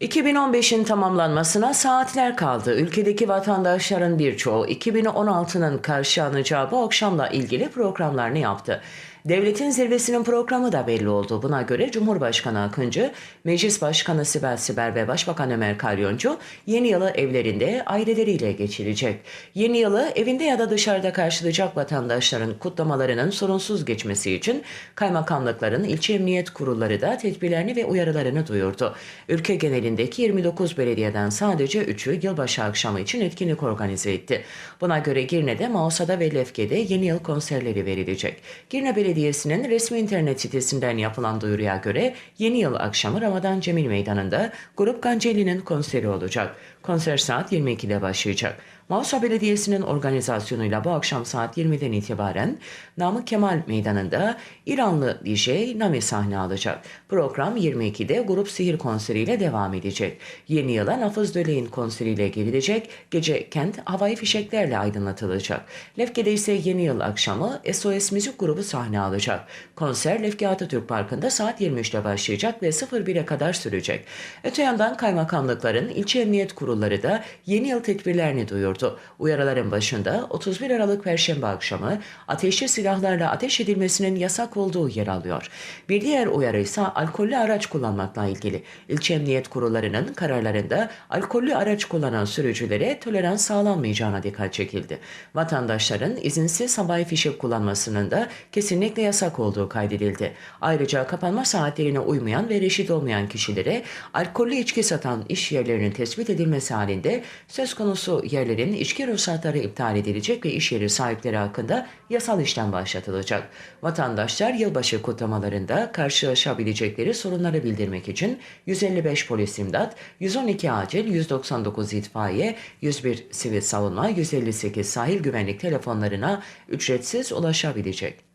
2015'in tamamlanmasına saatler kaldı. Ülkedeki vatandaşların birçoğu 2016'nın karşılanacağı bu akşamla ilgili programlarını yaptı. Devletin zirvesinin programı da belli oldu. Buna göre Cumhurbaşkanı Akıncı, Meclis Başkanı Sibel Sibel ve Başbakan Ömer Kalyoncu yeni yılı evlerinde aileleriyle geçirecek. Yeni yılı evinde ya da dışarıda karşılayacak vatandaşların kutlamalarının sorunsuz geçmesi için kaymakamlıkların ilçe emniyet kurulları da tedbirlerini ve uyarılarını duyurdu. Ülke genelindeki 29 belediyeden sadece 3'ü yılbaşı akşamı için etkinlik organize etti. Buna göre Girne'de, Mausa'da ve Lefke'de yeni yıl konserleri verilecek. Girne Belediyesi'nin resmi internet sitesinden yapılan duyuruya göre yeni yıl akşamı Ramazan Cemil Meydanı'nda Grup Ganceli'nin konseri olacak. Konser saat 22'de başlayacak. Mausa Belediyesi'nin organizasyonuyla bu akşam saat 20'den itibaren Namık Kemal Meydanı'nda İranlı DJ Nami sahne alacak. Program 22'de Grup Sihir konseriyle devam edecek. Yeni yıla Nafız Döley'in konseriyle girilecek. Gece kent havai fişeklerle aydınlatılacak. Lefke'de ise yeni yıl akşamı SOS Müzik Grubu sahne alacak. Konser Lefke Atatürk Parkı'nda saat 23'te başlayacak ve 01'e kadar sürecek. Öte yandan kaymakamlıkların ilçe emniyet kurulları da yeni yıl tedbirlerini duyurdu. Uyarıların başında 31 Aralık Perşembe akşamı ateşli silahlarla ateş edilmesinin yasak olduğu yer alıyor. Bir diğer uyarı ise alkollü araç kullanmakla ilgili. İlçe emniyet kurullarının kararlarında alkollü araç kullanan sürücülere tolerans sağlanmayacağına dikkat çekildi. Vatandaşların izinsiz havai fişek kullanmasının da kesinlikle yasak olduğu kaydedildi. Ayrıca kapanma saatlerine uymayan ve reşit olmayan kişilere alkollü içki satan iş yerlerinin tespit edilmesi halinde söz konusu yerlerin içki ruhsatları iptal edilecek ve iş yeri sahipleri hakkında yasal işlem başlatılacak. Vatandaşlar yılbaşı kutlamalarında karşılaşabilecekleri sorunları bildirmek için 155 polis imdat, 112 acil, 199 itfaiye, 101 sivil savunma, 158 sahil güvenlik telefonlarına ücretsiz ulaşabilecek.